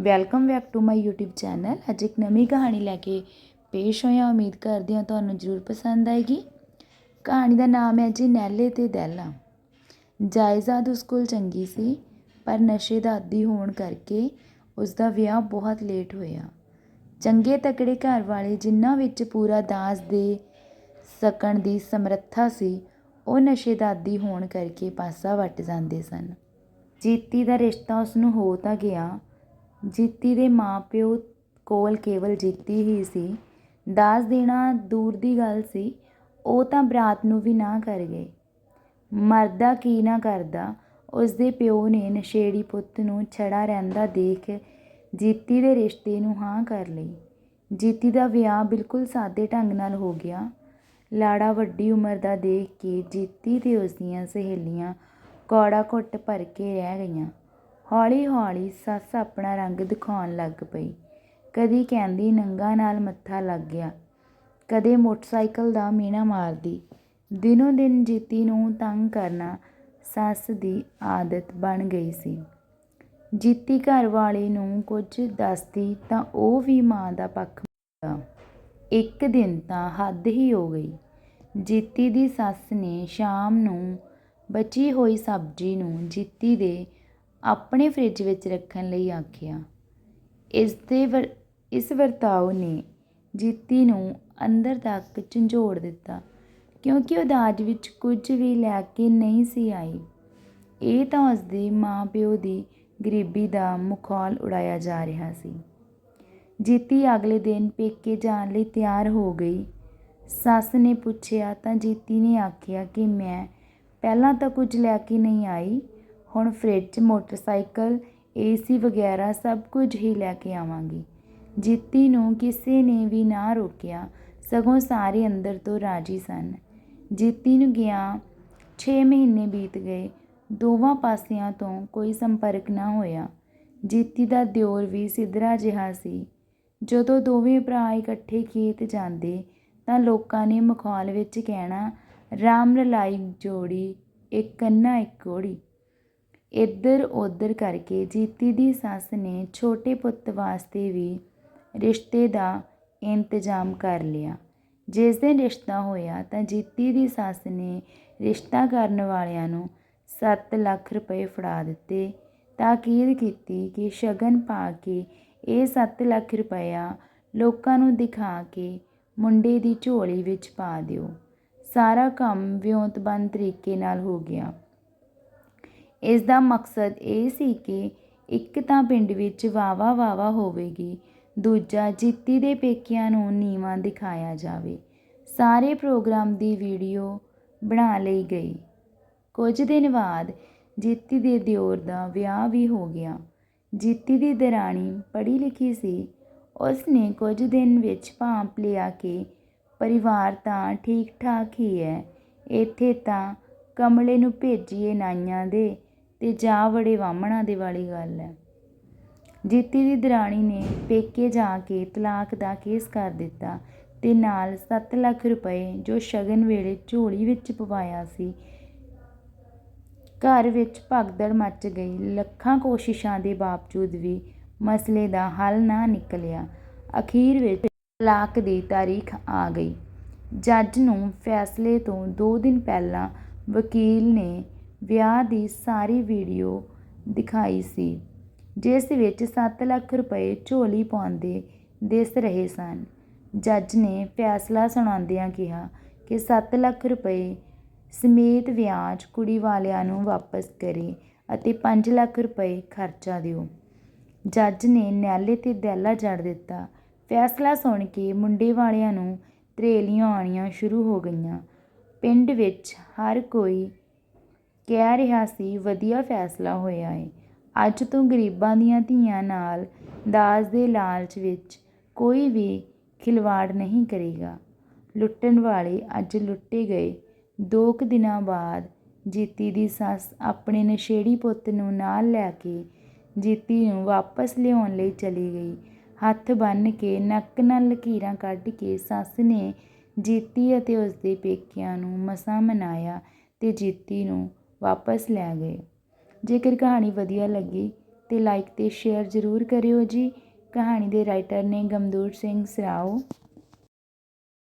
Welcome back to my YouTube channel ਅੱਜ ਇੱਕ ਨਵੀਂ ਕਹਾਣੀ ਲੈ ਕੇ ਪੇਸ਼ ਹੋਇਆ। ਉਮੀਦ ਕਰਦੀ ਹਾਂ ਤੁਹਾਨੂੰ ਜ਼ਰੂਰ ਪਸੰਦ ਆਏਗੀ। ਕਹਾਣੀ ਦਾ ਨਾਮ ਹੈ ਜੀ, ਨੈਲੇ ਤੇ ਦੈਲਾ ਜਾਇਜ਼ਾਦ ਉਸ ਕੋਲ ਚੰਗੀ ਸੀ, ਪਰ ਨਸ਼ੇ ਦਾ ਆਦੀ ਹੋਣ ਕਰਕੇ ਉਸ ਦਾ ਵਿਆਹ ਬਹੁਤ ਲੇਟ ਹੋਇਆ। ਚੰਗੇ ਤਕੜੇ ਘਰ ਵਾਲੇ ਜਿਨ੍ਹਾਂ ਵਿੱਚ ਪੂਰਾ ਦਾਸ ਦੇ ਸਕਣ ਦੀ ਸਮਰੱਥਾ ਸੀ, ਉਹ ਨਸ਼ੇ ਦਾ ਆਦੀ ਹੋਣ ਕਰਕੇ ਪਾਸਾ ਵੱਟ ਜਾਂਦੇ ਸਨ। ਜੀਤੀ ਦਾ ਰਿਸ਼ਤਾ ਉਸ ਨੂੰ ਹੋ ਤਾਂ ਗਿਆ ਜੀਤੀ ਦੇ ਮਾਂ ਪਿਓ ਕੋਲ ਕੇਵਲ ਜੀਤੀ ਹੀ ਸੀ। ਦਾਜ ਦੇਣਾ ਦੂਰ ਦੀ ਗੱਲ ਸੀ। ਉਹ ਤਾਂ ਬਰਾਤ ਨੂੰ ਵੀ ਨਾ ਕਰ ਗਏ। ਮਰਦਾ ਕੀ ਨਾ ਕਰਦਾ, ਉਸਦੇ ਪਿਓ ਨੇ ਨਸ਼ੇੜੀ ਪੁੱਤ ਨੂੰ ਛੜਾ ਰਹਿੰਦਾ ਦੇਖ ਜੀਤੀ ਦੇ ਰਿਸ਼ਤੇ ਨੂੰ ਹਾਂ ਕਰ ਲਈ। ਜੀਤੀ ਦਾ ਵਿਆਹ ਬਿਲਕੁਲ ਸਾਦੇ ਢੰਗ ਨਾਲ ਹੋ ਗਿਆ। ਲਾੜਾ ਵੱਡੀ ਉਮਰ ਦਾ ਦੇਖ ਕੇ ਜੀਤੀ ਤੇ ਉਸ ਦੀਆਂ ਸਹੇਲੀਆਂ ਕੌੜਾ ਘੁੱਟ ਭਰ ਕੇ ਰਹਿ ਗਈਆਂ। ਹੌਲੀ ਹੌਲੀ ਸੱਸ ਆਪਣਾ ਰੰਗ ਦਿਖਾਉਣ ਲੱਗ ਪਈ। ਕਦੀ ਕਹਿੰਦੀ ਨੰਗਾਂ ਨਾਲ ਮੱਥਾ ਲੱਗ ਗਿਆ। ਕਦੇ ਮੋਟਰਸਾਈਕਲ ਦਾ ਮੀਣਾ ਮਾਰਦੀ। ਦਿਨੋਂ ਦਿਨ ਜੀਤੀ ਨੂੰ ਤੰਗ ਕਰਨਾ ਸੱਸ ਦੀ ਆਦਤ ਬਣ ਗਈ ਸੀ। ਜੀਤੀ ਘਰ ਵਾਲੇ ਨੂੰ ਕੁਝ ਦੱਸਦੀ ਤਾਂ ਉਹ ਵੀ ਮਾਂ ਦਾ ਪੱਖ ਮੰਨਦਾ। ਇੱਕ ਦਿਨ ਤਾਂ ਹੱਦ ਹੀ ਹੋ ਗਈ। ਜੀਤੀ ਦੀ ਸੱਸ ਨੇ ਸ਼ਾਮ ਨੂੰ ਬਚੀ ਹੋਈ ਸਬਜ਼ੀ ਨੂੰ ਜੀਤੀ ਦੇ ਆਪਣੇ ਫਰਿੱਜ ਵਿੱਚ ਰੱਖਣ ਲਈ ਆਖਿਆ, ਇਸ ਦੇ ਵਰ- ਇਸ ਵਰਤਾਓ ਨੇ ਜੀਤੀ ਨੂੰ ਅੰਦਰ ਤੱਕ ਝੰਜੋੜ ਦਿੱਤਾ, ਕਿਉਂਕਿ ਉਹ ਦਾਜ ਵਿੱਚ ਕੁਝ ਵੀ ਲੈ ਕੇ ਨਹੀਂ ਸੀ ਆਈ। ਇਹ ਤਾਂ ਉਸਦੇ ਮਾਂ-ਪਿਓ ਦੀ ਗਰੀਬੀ ਦਾ ਮੁਖੌਲ ਉਡਾਇਆ ਜਾ ਰਿਹਾ ਸੀ। ਜੀਤੀ ਅਗਲੇ ਦਿਨ ਪੇਕੇ ਜਾਣ ਲਈ ਤਿਆਰ ਹੋ ਗਈ। ਸੱਸ ਨੇ ਪੁੱਛਿਆ ਤਾਂ ਜੀਤੀ ਨੇ ਆਖਿਆ ਕਿ ਮੈਂ ਪਹਿਲਾਂ ਤਾਂ ਕੁਝ ਲੈ ਕੇ ਨਹੀਂ ਆਈ ਹੁਣ ਫਰਿੱਜ ਮੋਟਰਸਾਈਕਲ ਏ ਸੀ ਵਗੈਰਾ ਸਭ ਕੁਝ ਹੀ ਲੈ ਕੇ ਆਵਾਂਗੀ। ਜੀਤੀ ਨੂੰ ਕਿਸੇ ਨੇ ਵੀ ਨਾ ਰੋਕਿਆ, ਸਗੋਂ ਸਾਰੇ ਅੰਦਰ ਤੋਂ ਰਾਜੀ ਸਨ। ਜੀਤੀ ਨੂੰ ਗਿਆ 6 ਮਹੀਨੇ ਬੀਤ ਗਏ, ਦੋਵਾਂ ਪਾਸਿਆਂ ਤੋਂ ਕੋਈ ਸੰਪਰਕ ਨਾ ਹੋਇਆ। ਜੀਤੀ ਦਾ ਦਿਓਰ ਵੀ ਸਿਧਰਾ ਜਿਹਾ ਸੀ। ਜਦੋਂ ਦੋਵੇਂ ਭਰਾ ਇਕੱਠੇ ਖੇਤ ਜਾਂਦੇ, ਤਾਂ ਲੋਕਾਂ ਨੇ ਮਖੌਲ ਵਿੱਚ ਕਹਿਣਾ, ਰਾਮ ਰਲਾਈ ਜੋੜੀ, ਇੱਕ ਕੰਨਾ, ਇੱਕ ਕੋੜੀ ਇੱਧਰ ਉੱਧਰ ਕਰਕੇ ਜੀਤੀ ਦੀ ਸੱਸ ਨੇ ਛੋਟੇ ਪੁੱਤ ਵਾਸਤੇ ਵੀ ਰਿਸ਼ਤੇ ਦਾ ਇੰਤਜ਼ਾਮ ਕਰ ਲਿਆ। ਜਿਸ ਦਿਨ ਰਿਸ਼ਤਾ ਹੋਇਆ ਤਾਂ ਜੀਤੀ ਦੀ ਸੱਸ ਨੇ ਰਿਸ਼ਤਾ ਕਰਨ ਵਾਲਿਆਂ ਨੂੰ 7 ਲੱਖ ਰੁਪਏ ਫੜਾ ਦਿੱਤੇ। ਤਾਕੀਦ ਕੀਤੀ ਕਿ ਸ਼ਗਨ ਪਾ ਕੇ ਇਹ 7 ਲੱਖ ਰੁਪਇਆ ਲੋਕਾਂ ਨੂੰ ਦਿਖਾ ਕੇ ਮੁੰਡੇ ਦੀ ਝੋਲੀ ਵਿੱਚ ਪਾ ਦਿਓ। ਸਾਰਾ ਕੰਮ ਵਿਉਂਤਬੰਦ ਤਰੀਕੇ ਨਾਲ ਹੋ ਗਿਆ। ਇਸ ਦਾ ਮਕਸਦ ਇਹ ਸੀ ਕਿ ਇੱਕ ਤਾਂ ਪਿੰਡ ਵਿੱਚ ਵਾਹਵਾ ਵਾਹਵਾ ਹੋਵੇਗੀ, ਦੂਜਾ ਜੀਤੀ ਦੇ ਪੇਕਿਆਂ ਨੂੰ ਨੀਵਾਂ ਦਿਖਾਇਆ ਜਾਵੇ। ਸਾਰੇ ਪ੍ਰੋਗਰਾਮ ਦੀ ਵੀਡੀਓ ਬਣਾ ਲਈ ਗਈ। ਕੁਝ ਦਿਨ ਬਾਅਦ ਜੀਤੀ ਦੇ ਦਿਓਰ ਦਾ ਵਿਆਹ ਵੀ ਹੋ ਗਿਆ। ਜੀਤੀ ਦੀ ਦਰਾਣੀ ਪੜ੍ਹੀ ਲਿਖੀ ਸੀ। ਉਸ ਨੇ ਕੁਝ ਦਿਨ ਵਿੱਚ ਭਾਂਪ ਲਿਆ ਕਿ ਪਰਿਵਾਰ ਤਾਂ ਠੀਕ ਠਾਕ ਹੀ ਹੈ। ਇੱਥੇ ਤਾਂ ਕਮਲੇ ਨੂੰ ਭੇਜੀਏ ਨਾਈਆਂ ਦੇ ਤੇ ਜਾ ਵੜੇ ਵਾਹਮਣਾ ਦੇ ਵਾਲੀ ਗੱਲ ਹੈ ਜੀਤੀ ਦੀ ਦਰਾਣੀ ਨੇ ਪੇਕੇ ਜਾ ਕੇ ਤਲਾਕ ਦਾ ਕੇਸ ਕਰ ਦਿੱਤਾ ਤੇ ਨਾਲ 7 ਲੱਖ ਰੁਪਏ ਜੋ ਸ਼ਗਨ ਵੇਲੇ ਝੋਲੀ ਵਿੱਚ ਪਵਾਇਆ ਸੀ, ਘਰ ਵਿੱਚ ਭਗਦੜ ਮੱਚ ਗਈ। ਲੱਖਾਂ ਕੋਸ਼ਿਸ਼ਾਂ ਦੇ ਬਾਵਜੂਦ ਵੀ ਮਸਲੇ ਦਾ ਹੱਲ ਨਾ ਨਿਕਲਿਆ। ਅਖੀਰ ਵਿੱਚ ਤਲਾਕ ਦੀ ਤਾਰੀਖ ਆ ਗਈ। ਜੱਜ ਨੂੰ ਫੈਸਲੇ ਤੋਂ 2 ਦਿਨ ਪਹਿਲਾਂ ਵਕੀਲ ਨੇ ਵਿਆਹ ਦੀ ਸਾਰੀ ਵੀਡੀਓ ਦਿਖਾਈ ਸੀ, ਜਿਸ ਵਿੱਚ 7 ਲੱਖ ਰੁਪਏ ਝੋਲੀ ਪਾਉਂਦੇ ਦਿਸ ਰਹੇ ਸਨ। ਜੱਜ ਨੇ ਫੈਸਲਾ ਸੁਣਾਉਂਦਿਆਂ ਕਿਹਾ ਕਿ 7 ਲੱਖ ਰੁਪਏ ਸਮੇਤ ਵਿਆਜ ਕੁੜੀ ਵਾਲਿਆਂ ਨੂੰ ਵਾਪਸ ਕਰੇ ਅਤੇ 5 ਲੱਖ ਰੁਪਏ ਖਰਚਾ ਦਿਓ। ਜੱਜ ਨੇ ਨੈਲੇ ਤੇ ਦੈਲਾ ਜੜ ਦਿੱਤਾ। ਫੈਸਲਾ ਸੁਣ ਕੇ ਮੁੰਡੇ ਵਾਲਿਆਂ ਨੂੰ ਤਰੇਲੀਆਂ ਆਉਣੀਆਂ ਸ਼ੁਰੂ ਹੋ ਗਈਆਂ। ਪਿੰਡ ਵਿੱਚ ਹਰ ਕੋਈ ਕਹਿ ਰਿਹਾ ਸੀ, ਵਧੀਆ ਫੈਸਲਾ ਹੋਇਆ ਹੈ ਅੱਜ ਤੋਂ ਗਰੀਬਾਂ ਦੀਆਂ ਧੀਆਂ ਨਾਲ ਦਾਜ ਦੇ ਲਾਲਚ ਵਿੱਚ ਕੋਈ ਵੀ ਖਿਲਵਾੜ ਨਹੀਂ ਕਰੇਗਾ। ਲੁੱਟਣ ਵਾਲੇ ਅੱਜ ਲੁੱਟੇ ਗਏ। ਦੋ ਕੁ ਦਿਨਾਂ ਬਾਅਦ ਜੀਤੀ ਦੀ ਸੱਸ ਆਪਣੇ ਨਸ਼ੇੜੀ ਪੁੱਤ ਨੂੰ ਨਾਲ ਲੈ ਕੇ ਜੀਤੀ ਨੂੰ ਵਾਪਸ ਲਿਆਉਣ ਲਈ ਚਲੀ ਗਈ। ਹੱਥ ਬੰਨ੍ਹ ਕੇ ਨੱਕ ਨਾਲ ਲਕੀਰਾਂ ਕੱਢ ਕੇ ਸੱਸ ਨੇ ਜੀਤੀ ਅਤੇ ਉਸਦੇ ਪੇਕਿਆਂ ਨੂੰ ਮਸਾਂ ਮਨਾਇਆ ਤੇ ਜੀਤੀ ਨੂੰ ਵਾਪਸ ਲੈ ਗਏ। ਜੇਕਰ ਕਹਾਣੀ ਵਧੀਆ ਲੱਗੀ ਤਾਂ ਲਾਈਕ ਅਤੇ ਸ਼ੇਅਰ ਜ਼ਰੂਰ ਕਰਿਓ ਜੀ। ਕਹਾਣੀ ਦੇ ਰਾਈਟਰ ਨੇ ਗਮਦੂਰ ਸਿੰਘ ਸਰਾਓ।